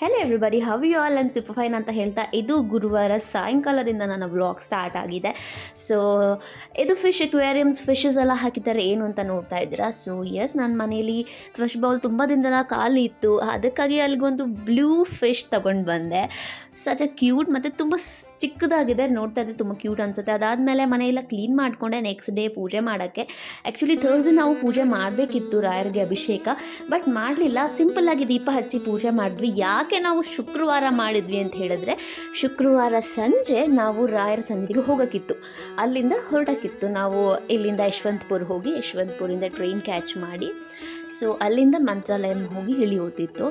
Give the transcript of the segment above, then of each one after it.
Hello everybody how you all and super fine ಅಂತ ಹೇಳ್ತಾ ಇದು ಗುರುವಾರ ಸಾಯಂಕಾಲದಿಂದ ನನ್ನ ವ್ಲಾಗ್ ಸ್ಟಾರ್ಟ್ ಆಗಿದೆ. ಸೊ ಇದು ಫಿಶ್ ಅಕ್ವೇರಿಯಮ್ಸ್ ಫಿಶಸ್ ಎಲ್ಲ ಹಾಕಿದ್ದಾರೆ. ಏನು ಅಂತ ನೋಡ್ತಾ ಇದ್ದೀರಾ? ಸೊ ಎಸ್ ನನ್ನ ಮನೇಲಿ ಫಿಶ್ ಬೌಲ್ ತುಂಬ ದಿನದ ಖಾಲಿ ಇತ್ತು. ಅದಕ್ಕಾಗಿ ಅಲ್ಲಿಗೊಂದು ಬ್ಲೂ ಫಿಶ್ ತಗೊಂಡು ಬಂದೆ. ಸಚ್ ಕ್ಯೂಟ್ ಮತ್ತು ತುಂಬ ಚಿಕ್ಕದಾಗಿದೆ. ನೋಡ್ತಾ ಇದ್ರೆ ತುಂಬ ಕ್ಯೂಟ್ ಅನಿಸುತ್ತೆ. ಅದಾದಮೇಲೆ ಮನೆಯೆಲ್ಲ ಕ್ಲೀನ್ ಮಾಡಿಕೊಂಡೆ ನೆಕ್ಸ್ಟ್ ಡೇ ಪೂಜೆ ಮಾಡೋಕ್ಕೆ. ಆ್ಯಕ್ಚುಲಿ ಥರ್ಸ್ಡೇ ನಾವು ಪೂಜೆ ಮಾಡಬೇಕಿತ್ತು ರಾಯರಿಗೆ ಅಭಿಷೇಕ. ಬಟ್ ಮಾಡಲಿಲ್ಲ. ಸಿಂಪಲ್ಲಾಗಿ ದೀಪ ಹಚ್ಚಿ ಪೂಜೆ ಮಾಡಿದ್ವಿ. ಯಾಕೆ ನಾವು ಶುಕ್ರವಾರ ಮಾಡಿದ್ವಿ ಅಂತ ಹೇಳಿದ್ರೆ, ಶುಕ್ರವಾರ ಸಂಜೆ ನಾವು ರಾಯರ ಸನ್ನಿಧಿಗೆ ಹೋಗೋಕ್ಕಿತ್ತು. ಅಲ್ಲಿಂದ ಹೊರಡೋಕ್ಕಿತ್ತು ನಾವು ಇಲ್ಲಿಂದ ಯಶವಂತಪುರ ಹೋಗಿ ಯಶವಂತಪುರಿಂದ ಟ್ರೈನ್ ಕ್ಯಾಚ್ ಮಾಡಿ ಸೊ ಅಲ್ಲಿಂದ ಮಂತ್ರಾಲಯ ಹೋಗಿ ಇಳಿಯೋತಿತ್ತು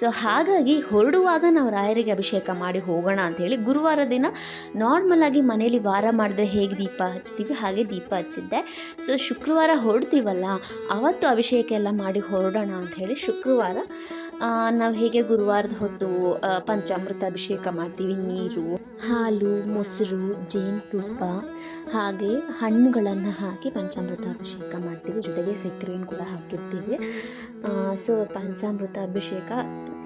ಸೊ ಹಾಗಾಗಿ ಹೊರಡುವಾಗ ನಾವು ರಾಯರಿಗೆ ಅಭಿಷೇಕ ಮಾಡಿ ಹೋಗೋಣ ಅಂತ ಹೇಳಿ ಗುರುವಾರ ದಿನ ನಾರ್ಮಲಾಗಿ ಮನೇಲಿ ವಾರ ಮಾಡಿದ್ರೆ ಹೇಗೆ ದೀಪ ಹಚ್ತೀವಿ, ಹಾಗೆ ದೀಪ ಹಚ್ಚಿದ್ದೆ. ಸೊ ಶುಕ್ರವಾರ ಹೊರಡ್ತೀವಲ್ಲ, ಅವತ್ತು ಅಭಿಷೇಕ ಎಲ್ಲ ಮಾಡಿ ಹೊರಡೋಣ ಅಂತ ಹೇಳಿ ಶುಕ್ರವಾರ ನಾವು ಹೇಗೆ ಗುರುವಾರದ ಹೊತ್ತು ಪಂಚಾಮೃತ ಅಭಿಷೇಕ ಮಾಡ್ತೀವಿ, ನೀರು, ಹಾಲು, ಮೊಸರು ಜೇನುತುಪ್ಪ ಹಾಗೆ ಹಣ್ಣುಗಳನ್ನು ಹಾಕಿ ಪಂಚಾಮೃತ ಅಭಿಷೇಕ ಮಾಡ್ತೀವಿ. ಜೊತೆಗೆ ಸಕ್ಕರೆಯನ್ನು ಕೂಡ ಹಾಕಿರ್ತೀವಿ. ಸೊ ಪಂಚಾಮೃತ ಅಭಿಷೇಕ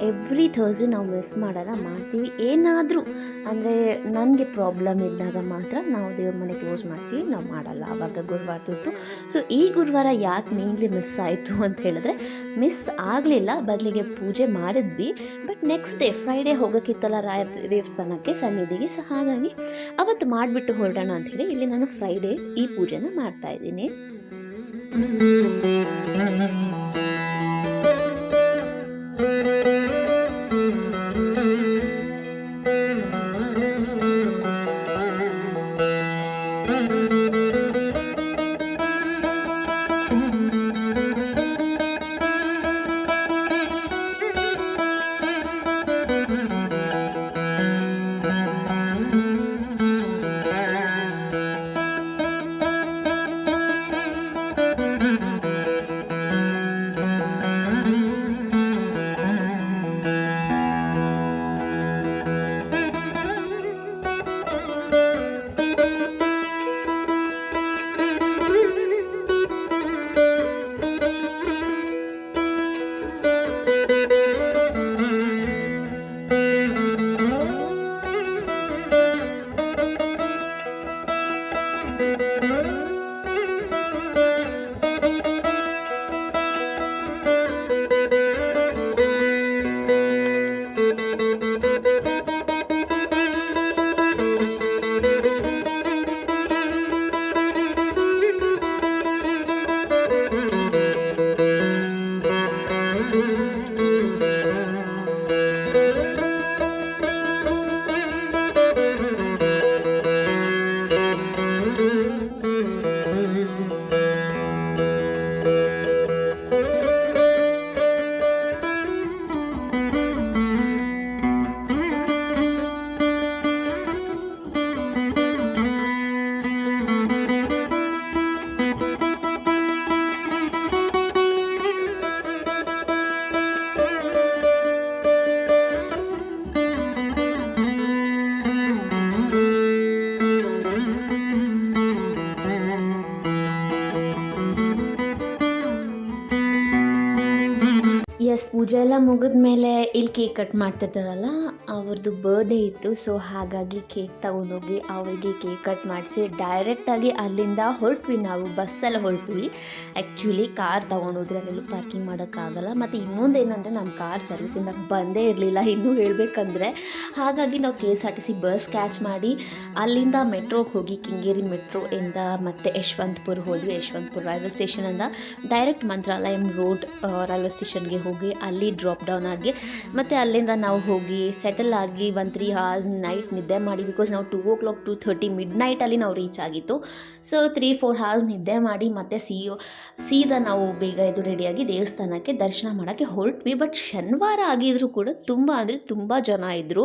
ಎವ್ರಿ ಥರ್ಸ್ಡೇ ನಾವು ಮಿಸ್ ಮಾಡಲ್ಲ, ಮಾಡ್ತೀವಿ. ಏನಾದರೂ, ಅಂದರೆ ನನಗೆ ಪ್ರಾಬ್ಲಮ್ ಇದ್ದಾಗ ಮಾತ್ರ ನಾವು ದೇವ್ರ ಮನೆ ಕ್ಲೋಸ್ ಮಾಡ್ತೀವಿ, ನಾವು ಮಾಡಲ್ಲ. ಆವಾಗ ಗುರುವಾರದ್ದು ಸೊ ಈ ಗುರುವಾರ ಯಾಕೆ ಮೇನ್ಲಿ ಮಿಸ್ ಆಯಿತು ಅಂತ ಹೇಳಿದ್ರೆ ಮಿಸ್ ಆಗಲಿಲ್ಲ, ಬದಲಿಗೆ ಪೂಜೆ ಮಾಡಿದ್ವಿ. ಬಟ್ ನೆಕ್ಸ್ಟ್ ಡೇ ಫ್ರೈಡೇ ಹೋಗೋಕ್ಕಿತ್ತಲ್ಲ ರಾಯ ದೇವಸ್ಥಾನಕ್ಕೆ, ಸನ್ನಿಧಿಗೆ. ಸೊ ಹಾಗಾಗಿ ಅವತ್ತು ಮಾಡಿಬಿಟ್ಟು ಹೊರಡೋಣ ಅಂತೇಳಿ ಇಲ್ಲಿ ನಾನು ಫ್ರೈಡೇ ಈ ಪೂಜೆನ ಮಾಡ್ತಾ ಎಸ್ ಪೂಜೆ ಎಲ್ಲ ಮುಗಿದ ಮೇಲೆ ಇಲ್ಲಿ ಕೇಕ್ ಕಟ್ ಮಾಡ್ತಿದ್ದಾರಲ್ಲ ಅವ್ರದ್ದು ಬರ್ಡೇ ಇತ್ತು ಸೊ ಹಾಗಾಗಿ ಕೇಕ್ ತಗೊಂಡೋಗಿ ಅವರಿಗೆ ಕೇಕ್ ಕಟ್ ಮಾಡಿಸಿ ಡೈರೆಕ್ಟಾಗಿ ಅಲ್ಲಿಂದ ಹೊರಟ್ವಿ ನಾವು ಬಸ್ಸಲ್ಲಿ ಹೊರಟ್ವಿ. ಆ್ಯಕ್ಚುಲಿ ಕಾರ್ ತೊಗೊಂಡೋದ್ರೆ ಅಲ್ಲೆಲ್ಲೂ ಪಾರ್ಕಿಂಗ್ ಮಾಡೋಕ್ಕಾಗಲ್ಲ, ಮತ್ತು ಇನ್ನೊಂದು ಏನಂದರೆ ನಮ್ಮ ಕಾರ್ ಸರ್ವಿಸಿಂದ ಬಂದೇ ಇರಲಿಲ್ಲ, ಇನ್ನೂ ಹೇಳಬೇಕಂದ್ರೆ. ಹಾಗಾಗಿ ನಾವು K S R T C bus catch ಮಾಡಿ ಅಲ್ಲಿಂದ ಮೆಟ್ರೋಗೆ ಹೋಗಿ ಕಿಂಗೇರಿ ಮೆಟ್ರೋ ಇಂದ ಮತ್ತೆ ಯಶವಂತಪುರ ಹೋದ್ವಿ. ಯಶವಂತಪುರ ರೈಲ್ವೆ ಸ್ಟೇಷನಿಂದ ಡೈರೆಕ್ಟ್ ಮಂತ್ರಾಲಯಂ ರೋಡ್ ರೈಲ್ವೆ ಸ್ಟೇಷನ್ಗೆ ಹೋಗಿ ಅಲ್ಲಿ ಡ್ರಾಪ್ ಡೌನ್ ಆಗಿ ಮತ್ತು ಅಲ್ಲಿಂದ ನಾವು ಹೋಗಿ ಸೆಟಲ್ ಆಗಿ ಒನ್ ತ್ರೀ ಹಾರ್ಸ್ ನೈಟ್ ನಿದ್ದೆ ಮಾಡಿ ಬಿಕಾಸ್ ನಾವು two o'clock two thirty mid ನೈಟಲ್ಲಿ ನಾವು ರೀಚ್ ಆಗಿತ್ತು. ಸೊ ತ್ರೀ ಫೋರ್ ಹಾರ್ಸ್ ನಿದ್ದೆ ಮಾಡಿ ಮತ್ತೆ ಸಿ ಸೀದಾ ನಾವು ಬೇಗ ಇದು ರೆಡಿಯಾಗಿ ದೇವಸ್ಥಾನಕ್ಕೆ ದರ್ಶನ ಮಾಡೋಕ್ಕೆ ಹೊರಟ್ವಿ. ಬಟ್ ಶನಿವಾರ ಆಗಿದ್ರು ಕೂಡ ತುಂಬ ಅಂದರೆ ತುಂಬ ಜನ ಇದ್ದರು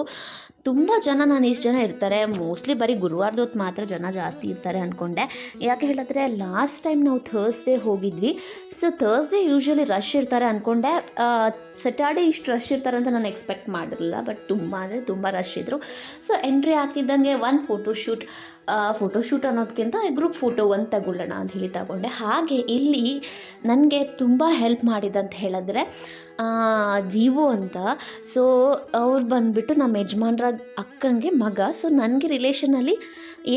ತುಂಬ ಜನ ನಾನು ಇಷ್ಟು ಜನ ಇರ್ತಾರೆ. ಮೋಸ್ಟ್ಲಿ ಬರೀ ಗುರುವಾರದ ಹೊತ್ತು ಮಾತ್ರ ಜನ ಜಾಸ್ತಿ ಇರ್ತಾರೆ ಅಂದ್ಕೊಂಡೆ ಯಾಕೆ ಹೇಳಿದ್ರೆ ಲಾಸ್ಟ್ ಟೈಮ್ ನಾವು ಥರ್ಸ್ಡೇ ಹೋಗಿದ್ವಿ. ಸೊ ಥರ್ಸ್ಡೇ ಯೂಶ್ವಲಿ ರಶ್ ಇರ್ತಾರೆ ಅಂದ್ಕೊಂಡೆ ಸಟರ್ಡೇ ಇಷ್ಟು ರಶ್ ಇರ್ತಾರೆ ಅಂತ ನಾನು ಎಕ್ಸ್ಪೆಕ್ಟ್ ಮಾಡಿರಲಿಲ್ಲ. ಬಟ್ ತುಂಬ ಅಂದರೆ ತುಂಬ ರಶ್ ಇದ್ದರು ಸೊ ಎಂಟ್ರಿ ಆಗ್ತಿದ್ದಂಗೆ ಒಂದು ಫೋಟೋಶೂಟ್ ಫೋಟೋಶೂಟ್ ಅನ್ನೋದಕ್ಕಿಂತ ಗ್ರೂಪ್ ಫೋಟೋ ಒಂದು ತಗೊಳ್ಳೋಣ ಅಂತ ಹೇಳಿ ತಗೊಂಡೆ. ಹಾಗೆ ಇಲ್ಲಿ ನನಗೆ ತುಂಬ ಹೆಲ್ಪ್ ಮಾಡಿದಂತ ಹೇಳಿದ್ರೆ ಜೀವೋ ಅಂತ. ಸೊ ಅವ್ರು ಬಂದುಬಿಟ್ಟು ನಮ್ಮ ಯಜಮಾನ್ರ ಅಕ್ಕಂಗೆ ಮಗ. ಸೊ ನನಗೆ ರಿಲೇಷನಲ್ಲಿ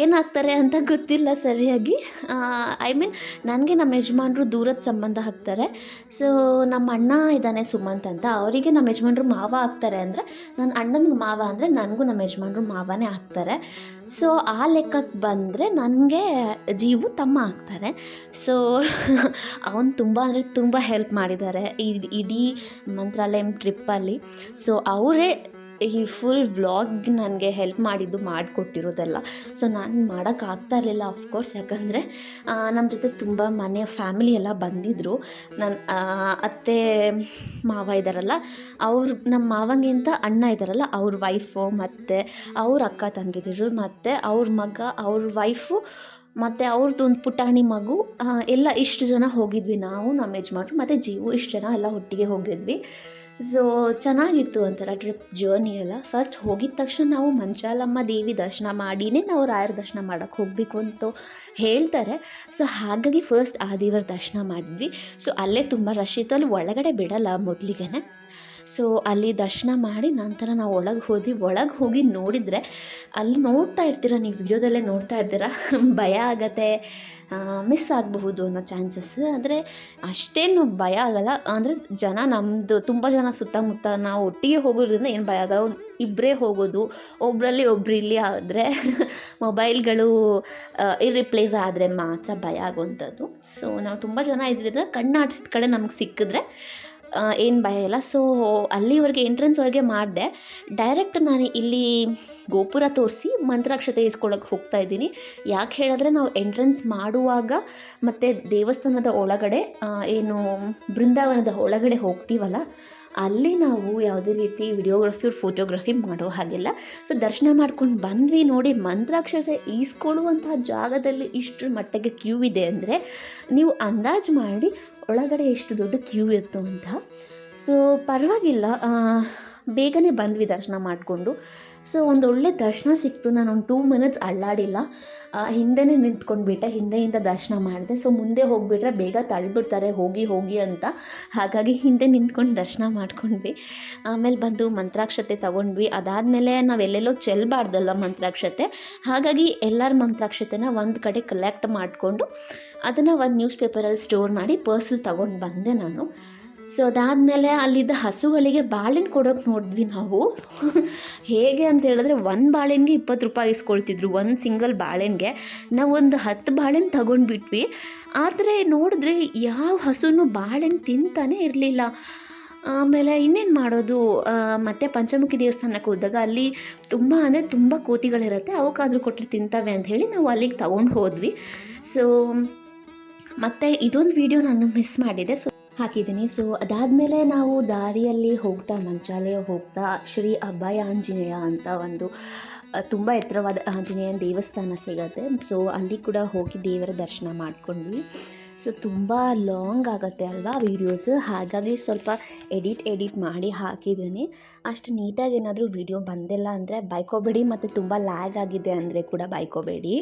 ಏನಾಗ್ತಾರೆ ಅಂತ ಗೊತ್ತಿಲ್ಲ ಸರಿಯಾಗಿ. ಐ ಮೀನ್ ನನಗೆ ನಮ್ಮ ಯಜಮಾನ್ರು ದೂರದ ಸಂಬಂಧ ಆಗ್ತಾರೆ. ಸೊ ನಮ್ಮ ಅಣ್ಣ ಇದ್ದಾನೆ ಸುಮಂತ್ ಅಂತ. ಅವರಿಗೆ ನಮ್ಮ ಯಜಮಾನ್ರು ಮಾವ ಆಗ್ತಾರೆ ಅಂದರೆ ನನ್ನ ಅಣ್ಣನ ಮಾವ ಅಂದರೆ ನನಗೂ ನಮ್ಮ ಯಜಮಾನ್ರು ಮಾವನೇ ಆಗ್ತಾರೆ. ಸೊ ಆ ಲೆಕ್ಕಕ್ಕೆ ಬಂದರೆ ನನಗೆ ಜೀವು ತಮ್ಮ ಆಗ್ತಾರೆ. ಸೊ ಅವನು ತುಂಬ ಅಂದರೆ ತುಂಬ ಹೆಲ್ಪ್ ಮಾಡಿದ್ದಾರೆ. ಇಡೀ ಮಂತ್ರಾಲಯಂ ಟ್ರಿಪ್ಪಲ್ಲಿ ಸೊ ಅವರೇ ಈ ಫುಲ್ ವ್ಲಾಗ್ ನನಗೆ ಹೆಲ್ಪ್ ಮಾಡಿದ್ದು ಮಾಡಿಕೊಟ್ಟಿರೋದೆಲ್ಲ. ಸೊ ನಾನು ಮಾಡೋಕ್ಕಾಗ್ತಾ ಇರಲಿಲ್ಲ ಅಫ್ಕೋರ್ಸ್ ಯಾಕಂದರೆ ನಮ್ಮ ಜೊತೆ ತುಂಬ ಮನೆ ಫ್ಯಾಮಿಲಿ ಎಲ್ಲ ಬಂದಿದ್ದರು ನನ್ನ ಅತ್ತೆ, ಮಾವ ಇದ್ದಾರಲ್ಲ ಅವ್ರು ನಮ್ಮ ಮಾವಂಗಿಂತ ಅಣ್ಣ ಇದ್ದಾರಲ್ಲ ಅವ್ರ ವೈಫು ಮತ್ತು ಅವ್ರ ಅಕ್ಕ ತಂಗಿದಿರು, ಮತ್ತು ಅವ್ರ ಮಗ, ಅವ್ರ ವೈಫು ಮತ್ತು ಅವ್ರದ್ದು ಒಂದು ಪುಟಾಣಿ ಮಗು ಎಲ್ಲ ಇಷ್ಟು ಜನ ಹೋಗಿದ್ವಿ ನಾವು, ನಮ್ಮ ಯಜಮಾನ್ರು, ಮತ್ತು ಜೀವು ಇಷ್ಟು ಜನ ಎಲ್ಲ ಒಟ್ಟಿಗೆ ಹೋಗಿದ್ವಿ. ಸೊ ಚೆನ್ನಾಗಿತ್ತು ಒಂಥರ ಟ್ರಿಪ್ ಜರ್ನಿ ಎಲ್ಲ. ಫಸ್ಟ್ ಹೋಗಿದ ತಕ್ಷಣ ನಾವು ಮಂಚಾಲಮ್ಮ ದೇವಿ ದರ್ಶನ ಮಾಡಿನೇ ನಾವು ರಾಯರ ದರ್ಶನ ಮಾಡೋಕ್ಕೆ ಹೋಗಬೇಕು ಅಂತ ಹೇಳ್ತಾರೆ. ಸೊ ಹಾಗಾಗಿ ಫಸ್ಟ್ ಆ ದೇವರ ದರ್ಶನ ಮಾಡಿದ್ವಿ. ಸೊ ಅಲ್ಲೇ ತುಂಬ ರಶ್ ಇತ್ತು. ಅಲ್ಲಿ ಒಳಗಡೆ ಬಿಡಲ್ಲ ಮೊದಲಿಗೆ ಸೊ ಅಲ್ಲಿ ದರ್ಶನ ಮಾಡಿ ನಂತರ ನಾವು ಒಳಗೆ ಹೋದ್ವಿ. ಒಳಗೆ ಹೋಗಿ ನೋಡಿದರೆ, ಅಲ್ಲಿ ನೋಡ್ತಾ ಇರ್ತೀರ, ನೀವು ವಿಡಿಯೋದಲ್ಲೇ ನೋಡ್ತಾ ಇರ್ತೀರ, ಭಯ ಆಗತ್ತೆ. ಮಿಸ್ ಆಗಬಹುದು ಅನ್ನೋ ಚಾನ್ಸಸ್ ಆದರೆ ಅಷ್ಟೇನು ಭಯ ಆಗಲ್ಲ. ಅಂದರೆ ಜನ ನಮ್ಮದು ತುಂಬ ಜನ ಸುತ್ತಮುತ್ತ ನಾವು ಒಟ್ಟಿಗೆ ಹೋಗೋದ್ರಿಂದ ಏನು ಭಯ ಆಗಲ್ಲ. ಇಬ್ಬರೇ ಹೋಗೋದು. ಒಬ್ಬರಲ್ಲಿ ಒಬ್ರು ಇಲ್ಲಿ ಆದರೆ ಮೊಬೈಲ್ಗಳು ಇರ್ರಿಪ್ಲೇಸ್ ಆದರೆ ಮಾತ್ರ ಭಯ ಆಗುವಂಥದ್ದು. ಸೊ ನಾವು ತುಂಬ ಜನ ಇದ್ದಿದ್ದರಿಂದ ಕಣ್ಣಾಡ್ಸಿದ ಕಡೆ ನಮ್ಗೆ ಸಿಕ್ಕಿದ್ರೆ ಏನು ಭಯ ಇಲ್ಲ. ಸೊ ಅಲ್ಲಿವರೆಗೆ ಎಂಟ್ರೆನ್ಸ್ವರೆಗೆ ಮಾಡಿದೆ. ಡೈರೆಕ್ಟ್ ನಾನು ಇಲ್ಲಿ ಗೋಪುರ ತೋರಿಸಿ ಮಂತ್ರಾಕ್ಷತೆ ಇಸ್ಕೊಳ್ಳೋಕೆ ಹೋಗ್ತಾ ಇದ್ದೀನಿ. ಯಾಕೆ ಹೇಳಿದ್ರೆ ನಾವು ಎಂಟ್ರೆನ್ಸ್ ಮಾಡುವಾಗ ಮತ್ತು ದೇವಸ್ಥಾನದ ಒಳಗಡೆ ಏನು ಬೃಂದಾವನದ ಒಳಗಡೆ ಹೋಗ್ತೀವಲ್ಲ ಅಲ್ಲಿ ನಾವು ಯಾವುದೇ ರೀತಿ ವಿಡಿಯೋಗ್ರಫಿ ಫೋಟೋಗ್ರಫಿ ಮಾಡೋ ಹಾಗಿಲ್ಲ. ಸೊ ದರ್ಶನ ಮಾಡ್ಕೊಂಡು ಬಂದ್ವಿ ನೋಡಿ, ಮಂತ್ರಾಕ್ಷರ ಈಸ್ಕೊಳ್ಳುವಂತಹ ಜಾಗದಲ್ಲಿ ಇಷ್ಟು ಮಟ್ಟಿಗೆ ಕ್ಯೂ ಇದೆ ಅಂದರೆ, ನೀವು ಅಂದಾಜು ಮಾಡಿ, ಒಳಗಡೆ ಎಷ್ಟು ದೊಡ್ಡ ಕ್ಯೂ ಇತ್ತು ಅಂತ. ಸೊ ಪರವಾಗಿಲ್ಲ ಬೇಗನೆ ಬಂದ್ವಿ ದರ್ಶನ ಮಾಡಿಕೊಂಡು. ಸೊ ಒಂದು ಒಳ್ಳೆ ದರ್ಶನ ಸಿಕ್ತು. ನಾನು ಒಂದು ಟೂ ಮಿನಿಟ್ಸ್ ಅಳ್ಳಾಡಿಲ್ಲ ಹಿಂದೆನೇ ನಿಂತ್ಕೊಂಡ್ಬಿಟ್ಟೆ. ಹಿಂದೆಯಿಂದ ದರ್ಶನ ಮಾಡಿದೆ. ಸೊ ಮುಂದೆ ಹೋಗಿಬಿಟ್ರೆ ಬೇಗ ತಳ್ಳಿಬಿಡ್ತಾರೆ ಹೋಗಿ ಹೋಗಿ ಅಂತ. ಹಾಗಾಗಿ ಹಿಂದೆ ನಿಂತ್ಕೊಂಡು ದರ್ಶನ ಮಾಡ್ಕೊಂಡ್ವಿ. ಆಮೇಲೆ ಬಂದು ಮಂತ್ರಾಕ್ಷತೆ ತಗೊಂಡ್ವಿ. ಅದಾದಮೇಲೆ ನಾವೆಲ್ಲೆಲ್ಲೋ ಚೆಲ್ಲಬಾರ್ದಲ್ಲ ಮಂತ್ರಾಕ್ಷತೆ. ಹಾಗಾಗಿ ಎಲ್ಲರ ಮಂತ್ರಾಕ್ಷತೆನ ಒಂದು ಕಡೆ ಕಲೆಕ್ಟ್ ಮಾಡಿಕೊಂಡು ಅದನ್ನು ಒಂದು ನ್ಯೂಸ್ ಪೇಪರಲ್ಲಿ ಸ್ಟೋರ್ ಮಾಡಿ ಪರ್ಸಲ್ ತೊಗೊಂಡು ಬಂದೆ ನಾನು. ಸೊ ಅದಾದಮೇಲೆ ಅಲ್ಲಿದ್ದ ಹಸುಗಳಿಗೆ ಬಾಳೆಹಣ್ಣು ಕೊಡೋಕೆ ನೋಡಿದ್ವಿ ನಾವು. ಹೇಗೆ ಅಂತ ಹೇಳಿದ್ರೆ ಒಂದು ಬಾಳೆಹಣ್ಣಿಗೆ ಇಪ್ಪತ್ತು ರೂಪಾಯಿ ಇಸ್ಕೊಳ್ತಿದ್ರು, ಒಂದು ಸಿಂಗಲ್ ಬಾಳೆಹಣ್ಣಿಗೆ ನಾವು ಒಂದು ಹತ್ತು ಬಾಳೆಹಣ್ಣು ತಗೊಂಡ್ಬಿಟ್ವಿ. ಆದರೆ ನೋಡಿದ್ರೆ ಯಾವ ಹಸುನೂ ಬಾಳೆಹಣ್ಣು ತಿಂತಾನೇ ಇರಲಿಲ್ಲ. ಆಮೇಲೆ ಇನ್ನೇನು ಮಾಡೋದು? ಮತ್ತೆ ಪಂಚಮುಖಿ ದೇವಸ್ಥಾನಕ್ಕೆ ಹೋದಾಗ ಅಲ್ಲಿ ತುಂಬ ಅಂದರೆ ತುಂಬ ಕೋತಿಗಳಿರುತ್ತೆ, ಅವಕ್ಕಾದ್ರೂ ಕೊಟ್ಟರೆ ತಿಂತವೆ ಅಂತ ಹೇಳಿ ನಾವು ಅಲ್ಲಿಗೆ ತಗೊಂಡು ಹೋದ್ವಿ. ಸೊ ಮತ್ತು ಇದೊಂದು ವಿಡಿಯೋ ನಾನು ಮಿಸ್ ಮಾಡಿದೆ. ಸೊ ಹಾಕಿದ್ದೀನಿ. ಸೊ ಅದಾದಮೇಲೆ ನಾವು ದಾರಿಯಲ್ಲಿ ಹೋಗ್ತಾ, ಮಂಚಾಲಯ ಹೋಗ್ತಾ, ಶ್ರೀ ಅಬ್ಬಾಯ ಆಂಜನೇಯ ಅಂತ ಒಂದು ತುಂಬ ಎತ್ತರವಾದ ಆಂಜನೇಯ ದೇವಸ್ಥಾನ ಸಿಗತ್ತೆ. ಸೊ ಅಲ್ಲಿ ಕೂಡ ಹೋಗಿ ದೇವರ ದರ್ಶನ ಮಾಡ್ಕೊಂಡ್ವಿ. ಸೊ ತುಂಬ ಲಾಂಗ್ ಆಗುತ್ತೆ ಅಲ್ವಾ ವೀಡಿಯೋಸ್ ಹಾಗಾಗಿ ಸ್ವಲ್ಪ ಎಡಿಟ್ ಎಡಿಟ್ ಮಾಡಿ ಹಾಕಿದ್ದೀನಿ. ಅಷ್ಟು ನೀಟಾಗಿ ಏನಾದರೂ ವೀಡಿಯೋ ಬಂದಿಲ್ಲ ಅಂದರೆ, ಬೈಕೋಬೇಡಿ. ಮತ್ತು ತುಂಬ ಲ್ಯಾಗ್ ಆಗಿದೆ ಅಂದರೆ ಕೂಡ ಬೈಕೋಬೇಡಿ.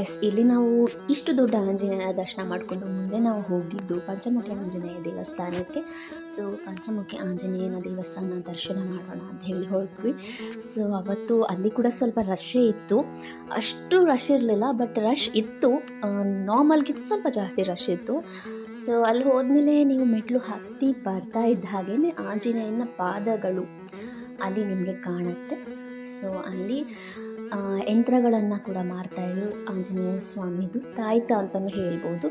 ಎಸ್, ಇಲ್ಲಿ ನಾವು ಇಷ್ಟು ದೊಡ್ಡ ಆಂಜನೇಯನ ದರ್ಶನ ಮಾಡಿಕೊಂಡು ಮುಂದೆ ನಾವು ಹೋಗಿದ್ದು ಪಂಚಮುಖಿ ಆಂಜನೇಯ ದೇವಸ್ಥಾನಕ್ಕೆ. ಸೊ ಪಂಚಮುಖಿ ಆಂಜನೇಯನ ದೇವಸ್ಥಾನ ದರ್ಶನ ಮಾಡೋಣ ಅಂತ ಹೇಳಿ ಹೋದ್ವಿ. ಸೊ ಅವತ್ತು ಅಲ್ಲಿ ಕೂಡ ಸ್ವಲ್ಪ ರಶ್ಶೇ ಇತ್ತು. ಅಷ್ಟು ರಶ್ ಇರಲಿಲ್ಲ ಬಟ್ ರಶ್ ಇತ್ತು. ನಾರ್ಮಲ್ಗಿಂತ ಸ್ವಲ್ಪ ಜಾಸ್ತಿ ರಶ್ ಇತ್ತು. ಸೊ ಅಲ್ಲಿ ಹೋದ್ಮೇಲೆ ನೀವು ಮೆಟ್ಲು ಹತ್ತಿ ಬರ್ತಾ ಇದ್ದ ಹಾಗೇ ಆಂಜನೇಯನ ಪಾದಗಳು ಅಲ್ಲಿ ನಿಮಗೆ ಕಾಣುತ್ತೆ. ಸೊ ಅಲ್ಲಿ ಯಂತ್ರಗಳನ್ನು ಕೂಡ ಮಾರ್ತಾಯಿದ್ರು ಆಂಜನೇಯ ಸ್ವಾಮಿದು. ತಾಯ್ತ ಅಂತಲೂ ಹೇಳ್ಬೋದು.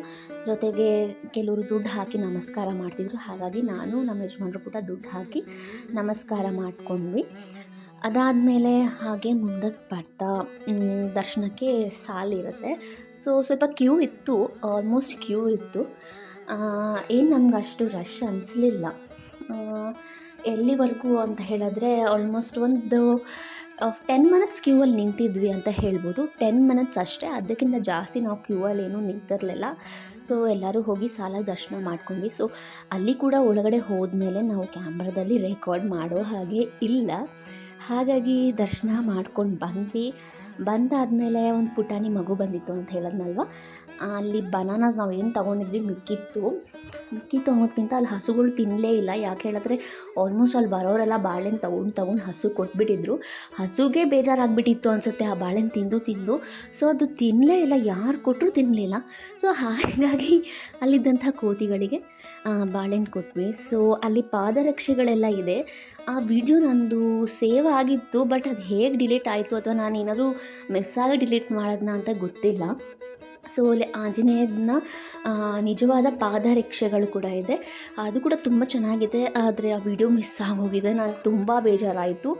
ಜೊತೆಗೆ ಕೆಲವರು ದುಡ್ಡು ಹಾಕಿ ನಮಸ್ಕಾರ ಮಾಡ್ತಿದ್ರು. ಹಾಗಾಗಿ ನಾನು ನಮ್ಮ ಯಜಮಾನರು ಕೂಡ ದುಡ್ಡು ಹಾಕಿ ನಮಸ್ಕಾರ ಮಾಡ್ಕೊಂಡ್ವಿ. ಅದಾದಮೇಲೆ ಹಾಗೆ ಮುಂದಕ್ಕೆ ಬರ್ತಾ ದರ್ಶನಕ್ಕೆ ಸಾಲಿರುತ್ತೆ ಸೊ ಸ್ವಲ್ಪ ಕ್ಯೂ ಇತ್ತು, ಆಲ್ಮೋಸ್ಟ್ ಕ್ಯೂ ಇತ್ತು. ಏನು ನಮ್ಗೆ ಅಷ್ಟು ರಶ್ ಅನಿಸ್ಲಿಲ್ಲ. ಎಲ್ಲಿವರೆಗೂ ಅಂತ ಹೇಳಿದ್ರೆ ಆಲ್ಮೋಸ್ಟ್ ಒಂದು ಟೆನ್ ಮಿನಿಟ್ಸ್ ಕ್ಯೂ ಅಲ್ಲಿ ನಿಂತಿದ್ವಿ ಅಂತ ಹೇಳ್ಬೋದು. ಟೆನ್ ಮಿನಿಟ್ಸ್ ಅಷ್ಟೇ. ಅದಕ್ಕಿಂತ ಜಾಸ್ತಿ ನಾವು ಕ್ಯೂ ಅಲ್ಲಿ ಏನೂ ನಿಂತಿರಲಿಲ್ಲ. ಸೊ ಎಲ್ಲರೂ ಹೋಗಿ ಸಾಲಾಗಿ ದರ್ಶನ ಮಾಡ್ಕೊಂಡ್ವಿ. ಸೊ ಅಲ್ಲಿ ಕೂಡ ಒಳಗಡೆ ಹೋದ್ಮೇಲೆ ನಾವು ಕ್ಯಾಮ್ರಾದಲ್ಲಿ ರೆಕಾರ್ಡ್ ಮಾಡೋ ಹಾಗೆ ಇಲ್ಲ. ಹಾಗಾಗಿ ದರ್ಶನ ಮಾಡ್ಕೊಂಡು ಬಂದ್ವಿ. ಬಂದಾದಮೇಲೆ ಒಂದು ಪುಟಾಣಿ ಮಗು ಬಂದಿತ್ತು ಅಂತ ಹೇಳದ್ನಲ್ವ? ಅಲ್ಲಿ ಬನಾನಾಸ್ ನಾವು ಏನು ತೊಗೊಂಡಿದ್ವಿ? ಮಿಕ್ಕಿತ್ತು. ಮಿಕ್ಕಿತ್ತು ಅನ್ನೋದಕ್ಕಿಂತ ಅಲ್ಲಿ ಹಸುಗಳು ತಿನ್ನಲೇ ಇಲ್ಲ. ಯಾಕೆ ಹೇಳಿದ್ರೆ ಆಲ್ಮೋಸ್ಟ್ ಅಲ್ಲಿ ಬರೋರೆಲ್ಲ ಬಾಳೆಹಣ್ಣು ತೊಗೊಂಡು ತೊಗೊಂಡು ಹಸು ಕೊಟ್ಬಿಟ್ಟಿದ್ರು. ಹಸುಗೆ ಬೇಜಾರಾಗ್ಬಿಟ್ಟಿತ್ತು ಅನಿಸುತ್ತೆ. ಆ ಬಾಳೆಹಣ್ಣು ತಿಂದು ತಿಂದು. ಸೊ ಅದು ತಿನ್ನಲೇ ಇಲ್ಲ. ಯಾರು ಕೊಟ್ಟರು ತಿನ್ನಲಿಲ್ಲ ಸೊ ಹಾಗಾಗಿ ಅಲ್ಲಿದ್ದಂಥ ಕೋತಿಗಳಿಗೆ ಬಾಳೆಹಣ್ಣು ಕೊಟ್ವಿ. ಸೊ ಅಲ್ಲಿ ಪಾದರಕ್ಷೆಗಳೆಲ್ಲ ಇದೆ. ಆ ವಿಡಿಯೋ ನಂದು ಸೇವ್ ಆಗಿತ್ತು ಬಟ್ ಅದು ಹೇಗೆ ಡಿಲೀಟ್ ಆಯಿತು ಅಥವಾ ನಾನು ಏನಾದರೂ ಡಿಲೀಟ್ ಮಾಡೋದನ್ನ ಅಂತ ಗೊತ್ತಿಲ್ಲ. ಸೊ ಅಲ್ಲಿ ಆಂಜನೇಯನ ನಿಜವಾದ ಪಾದರಕ್ಷೆಗಳು ಕೂಡ ಇದೆ. ಅದು ಕೂಡ ತುಂಬ ಚೆನ್ನಾಗಿದೆ, ಆದರೆ ಆ ವಿಡಿಯೋ ಮಿಸ್ ಆಗೋಗಿದೆ. ನನಗೆ ತುಂಬ ಬೇಜಾರಾಯಿತು.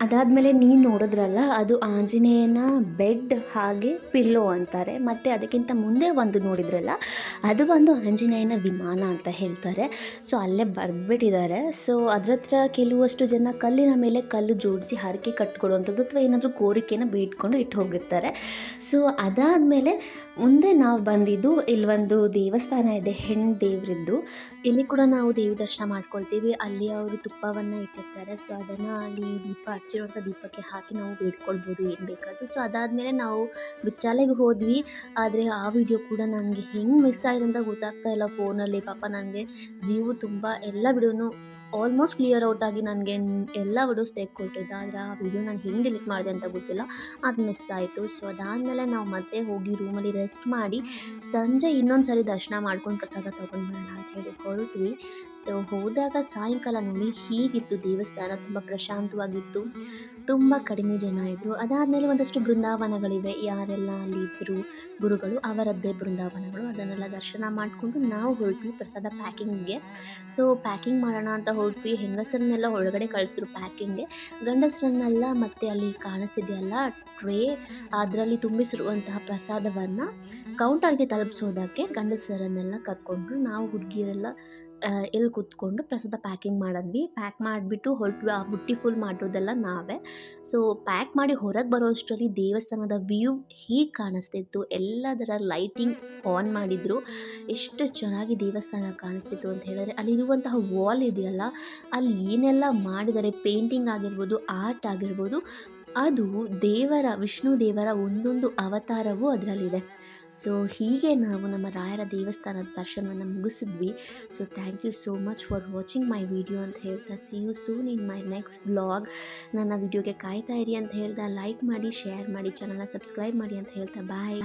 ಅದಾದಮೇಲೆ ನೀವು ನೋಡಿದ್ರಲ್ಲ, ಅದು ಆಂಜನೇಯನ ಬೆಡ್ ಹಾಗೆ ಪಿಲ್ಲೋ ಅಂತಾರೆ. ಮತ್ತು ಅದಕ್ಕಿಂತ ಮುಂದೆ ಒಂದು ನೋಡಿದ್ರಲ್ಲ, ಅದು ಒಂದು ಆಂಜನೇಯನ ವಿಮಾನ ಅಂತ ಹೇಳ್ತಾರೆ. ಸೊ, ಅಲ್ಲೇ ಬರೆದ್ಬಿಟ್ಟಿದ್ದಾರೆ. ಸೊ ಅದ್ರ ಹತ್ರ ಕೆಲವಷ್ಟು ಜನ ಕಲ್ಲಿನ ಮೇಲೆ ಕಲ್ಲು ಜೋಡಿಸಿ ಹರಕೆ ಕಟ್ಕೊಡುವಂಥದ್ದು ಅಥವಾ ಏನಾದರೂ ಕೋರಿಕೆನ ಬೀಟ್ಕೊಂಡು ಇಟ್ಟು ಹೋಗಿರ್ತಾರೆ. ಸೊ, ಅದಾದಮೇಲೆ ಮುಂದೆ ನಾವು ಬಂದಿದ್ದು ಇಲ್ಲೊಂದು ದೇವಸ್ಥಾನ ಇದೆ, ಹೆಣ್ಣು ದೇವರಿದ್ದು. ಇಲ್ಲಿ ಕೂಡ ನಾವು ದೇವಿ ದರ್ಶನ ಮಾಡ್ಕೊಳ್ತೀವಿ. ಅಲ್ಲಿ ಅವರು ತುಪ್ಪವನ್ನು ಇಟ್ಟಿರ್ತಾರೆ. ಸೊ, ಅದನ್ನು ಅಲ್ಲಿ ದೀಪ ಹಚ್ಚಿರುವಂಥ ದೀಪಕ್ಕೆ ಹಾಕಿ ನಾವು ಬೇಡ್ಕೊಳ್ಬೋದು ಏನು ಬೇಕಾದರೂ. ಸೊ ಅದಾದಮೇಲೆ ನಾವು ಬಿಚ್ಚಾಲೆಗೆ ಹೋದ್ವಿ. ಆದರೆ ಆ ವಿಡಿಯೋ ಕೂಡ ನನಗೆ ಹೆಂಗೆ ಮಿಸ್ ಆಗಿದೆ ಅಂತ ಗೊತ್ತಾಗ್ತಾ ಇಲ್ಲ. ಫೋನಲ್ಲಿ ಪಾಪ ನನಗೆ ಜೀವ ತುಂಬ ಎಲ್ಲ ವಿಡಿಯೋನು ಆಲ್ಮೋಸ್ಟ್ ಕ್ಲಿಯರ್ ಔಟ್ ಆಗಿ ನನಗೆ ಎಲ್ಲ ವಿಡಿಯೋಸ್ ತೆಗೆದುಕೊಟ್ಟಿದ್ದೆ ಆದರೆ ಆ ವಿಡಿಯೋ ನಾನು ಹೆಂಗೆ ಡಿಲೀಟ್ ಮಾಡಿದೆ ಅಂತ ಗೊತ್ತಿಲ್ಲ. ಅದು ಮಿಸ್ ಆಯಿತು. ಸೊ ಅದಾದಮೇಲೆ ನಾವು ಮತ್ತೆ ಹೋಗಿ ರೂಮಲ್ಲಿ ರೆಸ್ಟ್ ಮಾಡಿ ಸಂಜೆ ಇನ್ನೊಂದು ಸರಿ ದರ್ಶನ ಮಾಡ್ಕೊಂಡು ಪ್ರಸಾದ ತೊಗೊಂಡು ಬರೋಣ ಅಂತ ಹೇಳಿ ಹೊರಟ್ವಿ. ಸೊ ಹೋದಾಗ ಸಾಯಂಕಾಲ ನೋಡಿ ಹೀಗಿತ್ತು ದೇವಸ್ಥಾನ. ತುಂಬ ಪ್ರಶಾಂತವಾಗಿತ್ತು. ತುಂಬ ಕಡಿಮೆ ಜನ ಇದ್ದರು ಅದಾದಮೇಲೆ ಒಂದಷ್ಟು ಬೃಂದಾವನಗಳಿವೆ. ಯಾರೆಲ್ಲ ಅಲ್ಲಿ ಇದ್ದರು ಗುರುಗಳು, ಅವರದ್ದೇ ಬೃಂದಾವನಗಳು. ಅದನ್ನೆಲ್ಲ ದರ್ಶನ ಮಾಡಿಕೊಂಡು ನಾವು ಹೊರಟ್ವಿ ಪ್ರಸಾದ ಪ್ಯಾಕಿಂಗ್ಗೆ. ಸೊ ಪ್ಯಾಕಿಂಗ್ ಮಾಡೋಣ ಅಂತ ಹೊರಟ್ವಿ. ಹೆಂಗಸರನ್ನೆಲ್ಲ ಒಳಗಡೆ ಕಳಿಸಿದ್ರು ಪ್ಯಾಕಿಂಗ್ಗೆ. ಗಂಡಸರನ್ನೆಲ್ಲ ಮತ್ತೆ ಅಲ್ಲಿ ಕಾಣಿಸ್ತಿದೆಯಲ್ಲ, ಟ್ರೇ, ಅದರಲ್ಲಿ ತುಂಬಿಸಿರುವಂತಹ ಪ್ರಸಾದವನ್ನು ಕೌಂಟರ್ಗೆ ತಲುಪಿಸೋದಕ್ಕೆ ಗಂಡಸರನ್ನೆಲ್ಲ ಕರ್ಕೊಂಡ್ರು. ನಾವು ಹುಡುಗಿಯರೆಲ್ಲ ಎಲ್ಲಿ ಕೂತ್ಕೊಂಡು ಪ್ರಸಾದ ಪ್ಯಾಕಿಂಗ್ ಮಾಡಿದ್ವಿ. ಪ್ಯಾಕ್ ಮಾಡಿಬಿಟ್ಟು ಹೊರಟ್ವಿ ಆ, ಬುಟ್ಟಿ ಫುಲ್ ಮಾಡೋದೆಲ್ಲ ನಾವೇ. ಸೊ ಪ್ಯಾಕ್ ಮಾಡಿ ಹೊರಗೆ ಬರೋ ಅಷ್ಟರಲ್ಲಿ ದೇವಸ್ಥಾನದ ವ್ಯೂ ಹೀಗೆ ಕಾಣಿಸ್ತಿತ್ತು. ಎಲ್ಲದರ ಲೈಟಿಂಗ್ ಆನ್ ಮಾಡಿದ್ರು. ಎಷ್ಟು ಚೆನ್ನಾಗಿ ದೇವಸ್ಥಾನ ಕಾಣಿಸ್ತಿತ್ತು ಅಂತ ಹೇಳಿದ್ರೆ ಅಲ್ಲಿರುವಂತಹ ವಾಲ್ ಇದೆಯಲ್ಲ, ಅಲ್ಲಿ ಏನೆಲ್ಲ ಮಾಡಿದ್ದಾರೆ ಪೇಂಟಿಂಗ್ ಆಗಿರ್ಬೋದು ಆರ್ಟ್ ಆಗಿರ್ಬೋದು, ಅದು ದೇವರ, ವಿಷ್ಣು ದೇವರ ಒಂದೊಂದು ಅವತಾರವೂ ಅದರಲ್ಲಿದೆ. ಸೊ ಹೀಗೆ ನಾವು ನಮ್ಮ ರಾಯರ ದೇವಸ್ಥಾನದ ದರ್ಶನವನ್ನು ಮುಗಿಸಿದ್ವಿ. So thank you so much for watching my video ಅಂತ ಹೇಳ್ತಾ see you soon in my next vlog ನನ್ನ ವಿಡಿಯೋಗೆ ಕಾಯ್ತಾ ಇರಿ ಅಂತ ಹೇಳ್ತಾ ಲೈಕ್ ಮಾಡಿ ಶೇರ್ ಮಾಡಿ ಚಾನಲ್ನ ಸಬ್ಸ್ಕ್ರೈಬ್ ಮಾಡಿ ಅಂತ ಹೇಳ್ತಾ ಬಾಯ್